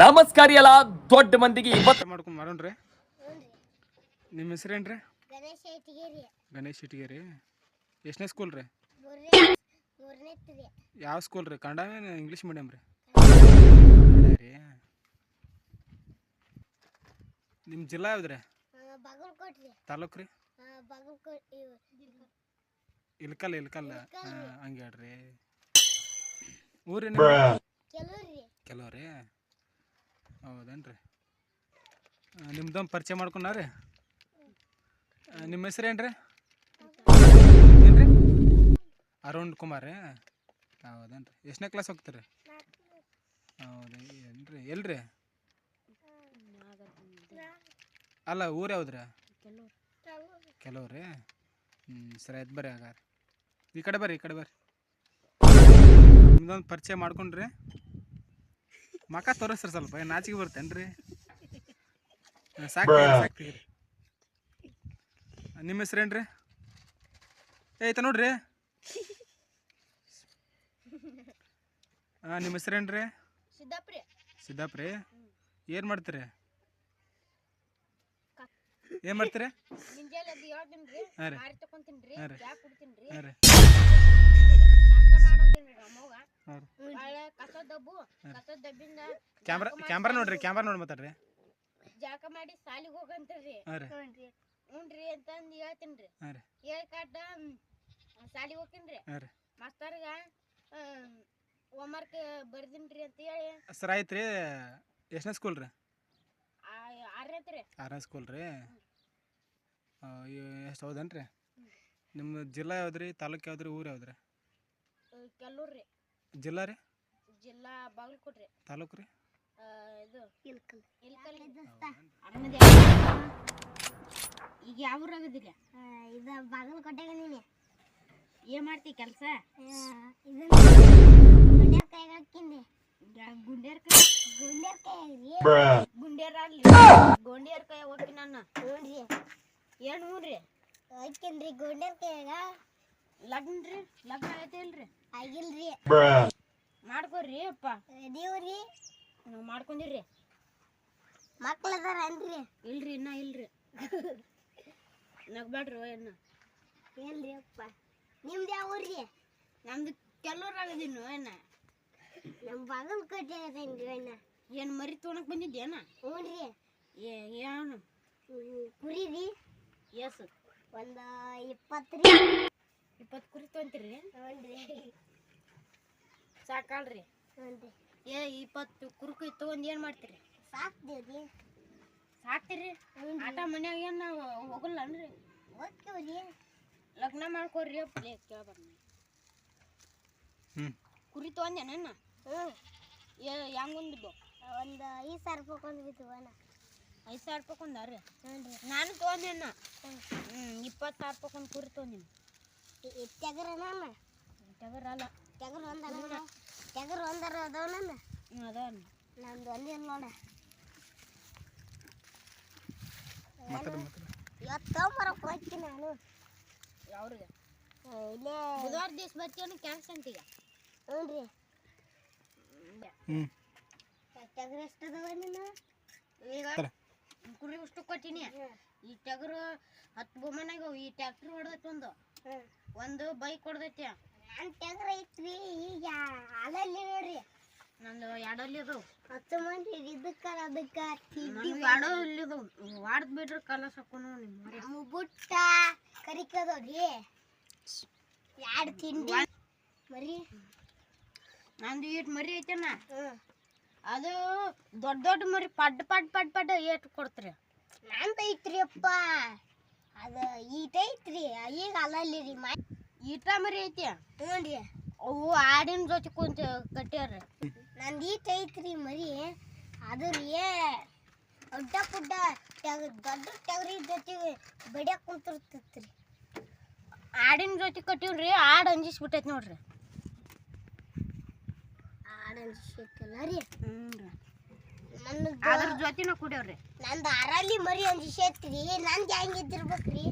ನಮಸ್ಕಾರ ಎಲ್ಲ ದೊಡ್ಡ ಮಂದಿಗೆ ಇವತ್ತು ಮಾಡ್ಕೊಂಡು ಮಾಡೋಣ್ರಿ ನಿಮ್ಮ ಹೆಸರೇನ್ರಿ ಗಣೇಶ ಇಟ್ಗೇರಿ ಎಷ್ಟನೇ ಸ್ಕೂಲ್ ರೀ? ಯಾವ ಸ್ಕೂಲ್ ರೀ? ಕನ್ನಡ ಇಂಗ್ಲೀಷ್ ಮೀಡಿಯಂ ರೀ? ನಿಮ್ಮ ಜಿಲ್ಲಾ ಯಾವ್ದ್ರಿ ರೀ? ಬಾಗಲಕೋಟ್ ರೀ. ತಾಲೂಕು ರೀ? ಬಾಗಲಕೋಟ್ ಇಲ್ಕಲ್ ಇಲ್ಕಲ್ ಇಲ್ಕಲ್ ರೀ. ಹಂಗೆ ಹೇಳ್ರಿ. ಊರೇನು? ಕೆಲವು ಕೆಲವು ರೀ? ಹೌದೇನ್ರಿ? ನಿಮ್ದೊಂದು ಪರಿಚಯ ಮಾಡ್ಕೊಂಡಾರಿ? ನಿಮ್ಮ ಹೆಸರೇನು ರೀ ಏನು ರೀ ಅರುಣ್ ಕುಮಾರ್ ರೀ ಹೌದೇನ್ರಿ. ಎಷ್ಟನೇ ಕ್ಲಾಸ್ ಹೋಗ್ತೀರಿ? ಹೌದು, ಏನ್ರಿ? ಎಲ್ರಿ? ಅಲ್ಲ, ಊರು ಯಾವ್ದ್ರಿ? ಕೆಲವು ರೀ ಹ್ಞೂ ಸರಿ ಆಯ್ತು ಬರ್ರಿ ಹಾಗಾದ್ರೆ. ಈ ಕಡೆ ಬರ್ರಿ, ಈ ಕಡೆ ಬರ್ರಿ. ನಿಮ್ದೊಂದು ಪರಿಚಯ ಮಾಡ್ಕೊಂಡ್ರಿ. ಮಕ ತೋರಿಸ್ರಿ ಸ್ವಲ್ಪ ಏನ್ ನಾಚಿಕೆ ಬರ್ತೇನ್ರಿ. ಸಾಕು ಸಾಕ್ತೀವಿ ನಿಮ್ಮ ಹೆಸ್ರೇನ್ರಿ? ಏ ಐತ ನೋಡ್ರಿ. ಹಾಂ ನಿಮ್ಮ ಹೆಸ್ರೇನ್ರಿ? ಸಿದ್ದಾಪ್ರಿ. ಸಿದ್ದಾಪ್ರಿ. ಏನು ಮಾಡ್ತೀರಿ? ಏನು ಮಾಡ್ತೀರಿ? ಹಾ ಹೇಳ್ತೀನಿ ರೀ. ಹಾಂ ರೀ. ಹಾಂ ರೀ. ಕ್ಯಾಮ್ರಾ ಕ್ಯಾಮ್ರಾ ನೋಡ್ರಿ ಕ್ಯಾಮ್ರಾ ನೋಡಿ ಮಾತಾಡ್ರಿ. ಜಾಕ ಮಾಡಿ ಸಾಲಿಗೆ ಹೋಗಂತೀರಿ ಹ್ಞೂನ್ರಿ. ಅಂತಂದು ಹೇಳ್ತೀನಿ ರೀ ಹಾಂ ರೀ. ಹೇಳಿ ಕಾಟ ಸಾಲಿಗೆ ಹೋಗ್ತೀನಿ ರೀ. ಮಾಸ್ತರ್ಗ ಹೋಮ್ವರ್ಕ್ ಬರ್ದಿನಿ ರೀ ಅಂತ ಹೇಳಿ. ಸರ್ ಆಯ್ತು ರೀ ಎಷ್ಟನೇ ಸ್ಕೂಲ್ ರೀ? ಆರನೇ ರೀ ಆರನೇ ಸ್ಕೂಲ್ ರೀ. ಎಷ್ಟು ಹೌದೇನು ರೀ ನಿಮ್ಮ ಜಿಲ್ಲಾ ಯಾವ್ದು ರೀ ತಾಲೂಕು ಯಾವ್ದು ರೀ ಊರು ಯಾವ್ದು ರೀ ಕೆಲೂರು ರೀ. ಜಿಲ್ಲಾ ರೀ? ಜಿಲ್ಲಾ ಬಾಗಲಕೋಟೆ ತಾಲೂಕು ರೀ? ಆ, ಇದು ಇಲ್ಕಲ್. ಇಲ್ಕಲ್. ಈಗ ಯಾವ ಊರಾಗದಿಲ್ಲ ಇದು ಬಾಗಲಕೋಟೆಗ ನೀನೆ. ಏನ್ ಮಾಡ್ತಿ ಕೆಲಸ? ಗುಂಡ್ಯಾರ ಕೈಗೆ ಹಾಕಿಂದೆ ಕೈ ಗುಂಡ್ಯಾರ ಕೈ ಗುಂಡ್ಯಾರ ಅಲ್ಲಿ ಗೊಂಡ್ಯಾರ ಕೈ ಹೋಗಿ ನಾನು ನೋಡ್ರಿ ಏನ್ ಹ್ಞೂನ್ರಿ ಹಾಕಿನ್ರಿ ಗುಂಡ್ಯಾರ ಕೈಯಾಗ ಲಗ್ನ ರೀ? ಲಗ್ನ ಆಗೈತೆ ಇಲ್ರಿ ಆಗಿಲ್ರಿ. ಮಾಡ್ಕೋರಿ ಅಪ್ಪ. ನೀವ್ರಿ ನಾವು ಮಾಡ್ಕೊಂಡಿರಿ ಮಕ್ಳು ಅದಾರ ಅನ್ರಿ ಇಲ್ರಿ ಇನ್ನ ಇಲ್ರಿ. ನಗ್ಬೇಡ್ರಿ ಇನ್ನ ಏನ್ರಿ ಅಪ್ಪ? ನಿಮ್ದು ಯಾವ ಊರ್ರಿ? ನಮ್ದು ಕೆಲವ್ರು ಆಗದಿನ್ನು ಏನ ನಮ್ಮ ಬಾಗಲಕೋಟೆ ಅದೇನ್ರಿ ಅಣ್ಣ. ಏನ್ ಮರಿ ತೊಗೊಳಕ್ ಬಂದಿದ್ದೇನ ಹ್ಞೂನ್ರಿ ಏ ಏನು ಕುರಿ ರೀ ಎಸ್. ಒಂದು ಇಪ್ಪತ್ತು ರೀ ಇಪ್ಪತ್ತು ಕುರಿ ತೊಗೊಂತೀರಿ ಹ್ಞೂನ್ರಿ ಸಾಕಲ್ರಿ. ಏ ಇಪ್ಪತ್ತು ಕುರುಕು ತಗೊಂಡ್ ಏನ್ ಮಾಡ್ತೀರಿ? ಸಾಕ್ದೇವ್ರಿ ಸಾಕ್ತೀರಿ? ಆಟ ಮನ್ಯಾಗ ಏನ್ ನಾವು ಹೋಗಲ್ಲನ್ರಿ ಹೋಗ್ತೀವ್ರಿ. ಲಗ್ನ ಮಾಡ್ಕೊರಿ ಅಪ್ಪ. ಕೇಳ್ಬಾರ ಹ್ಞೂ ಕುರಿ ತಗೊಂಡೇನ ಹ್ಞೂ. ಏ ಹೆಂಗ್ ಒಂದಿದ್ದು ಒಂದು ಐದು ಸಾವಿರ ರೂಪಾಯಿ ಅಣ್ಣ. ಐದು ಸಾವಿರ ರೂಪಾಯಿ ಕೊಂದಾರಿ ನಾನು ತೊಗೊಂಡೇನ ಹ್ಞೂ. ಇಪ್ಪತ್ತು ಸಾವಿರ ರೂಪಾಯಿ ಒಂದು ಕುರಿ ತೊಗೊಂಡಿನಿ. ತೆಗರಣ್ಣ ತಗರಲ್ಲ ತೆಗರ್ ಒಂದ ತೆಗರ್ ಒಂದರ ಅದಾವ ನಂದು. ಹ್ಞೂ ಅದ ನಮ್ದು ಒಂದಿಲ್ಲ ನೋಡ. ಹೋಗ್ತೀನಿ ನಾನು. ಯಾವ್ರಿಗೆ? ಇಲ್ಲೇ. ಬುಧವಾರ ದಿವಸ ಬರ್ತೀವನು ಕ್ಯಾನ್ಸ್ ಅಂತೀಗ ಹ್ಞೂ ರೀ. ಹ್ಞೂ. ತೆಗರ್ ಎಷ್ಟು ಅದಾವ ನಿನ್ನ? ಈಗ. ಕುರಿ ಅಷ್ಟು ಕೊಟ್ಟಿನಿ. ಈ ಟಗರು ಹತ್ತು ಬೊಮ್ಮನಾಗ ಈ ಟ್ಯಾಕ್ಟ್ರಿ ಹೊಡೆದೈತಿ ಒಂದು. ಒಂದು ಬೈಕ್ ಹೊಡೆದೈತಿ ನಾನು ತೆಗರ್ ಐತ್ರಿ ಈಗ ಅಲ್ಲಲ್ಲಿ ನೋಡ್ರಿ. ನಂದು ಎರಡಲ್ಲಿ ಅದಾವ. ಹತ್ತು ಮಂದಿ ಇದಕ್ಕ ಅದಕ್ಕ ತಿಂಡಿ ನಂದು ಎರಡೋ ಇಲ್ಲಿ ಅದಾವ. ವಾಡ್ದ್ ಬಿಟ್ರೆ ಕಲಸ್ ಹಾಕೋನು ನಿಮ್ಮ ಬುಟ್ಟ ಕರಿಕದವ್ರಿ. ಎರಡು ತಿಂಡಿ. ಮರಿ. ನಂದು ಈಟ್ ಮರಿ ಐತೆನ? ಹ್ಞೂ ಅದು ದೊಡ್ಡ ದೊಡ್ಡ ಮರಿ ಪಡ್ ಪಡ್ ಪಡ್ ಪಡ್ ಏಟ್ ಕೊಡ್ತ್ರಿ. ನಂದು ಐತ್ರಿ ಅಪ್ಪ ಅದು ಈಟ್ ಐತ್ರಿ. ಈಗ ಅಲ್ಲಲ್ಲಿ ರೀ ಮಾ ಈಟ ಮರಿ ಐತಿ? ಹ್ಞೂ ರೀ ಅವು ಆಡಿನ ಜೊತೆ ಕುಂತ ಕಟ್ಟ್ಯಾರ ನಂದು ಈಟ ಐತ್ರಿ ಮರಿ. ಅದು ರೀ ದೊಡ್ಡ ಪುಡ್ಡ ಜೊತೆ ದೊಡ್ಡ ಟಗರಿ ಜೊತೆ ಬಡಿಯಾಕ ಕುಂತಿರ್ತೈತ್ರಿ. ಆಡಿನ ಜೊತೆ ಕಟ್ಟಿವ್ರಿ ಆಡು ಅಂಜಿಸ್ಬಿಟ್ಟೈತಿ ನೋಡ್ರಿ. ಆಡಂತ ಸಿಕ್ಕಲ್ಲ ರೀ. ಹ್ಞೂ ನನ್ನ ಅದ್ರ ಜೊತೆನ ಕುಡಿಯವ್ರಿ. ನಂದು ಅರಲ್ಲಿ ಮರಿ ಅಂಜಿಸೈತ್ರಿ ನಂದು ಹೆಂಗಿದ್ದಿರ್ಬೇಕ್ರಿ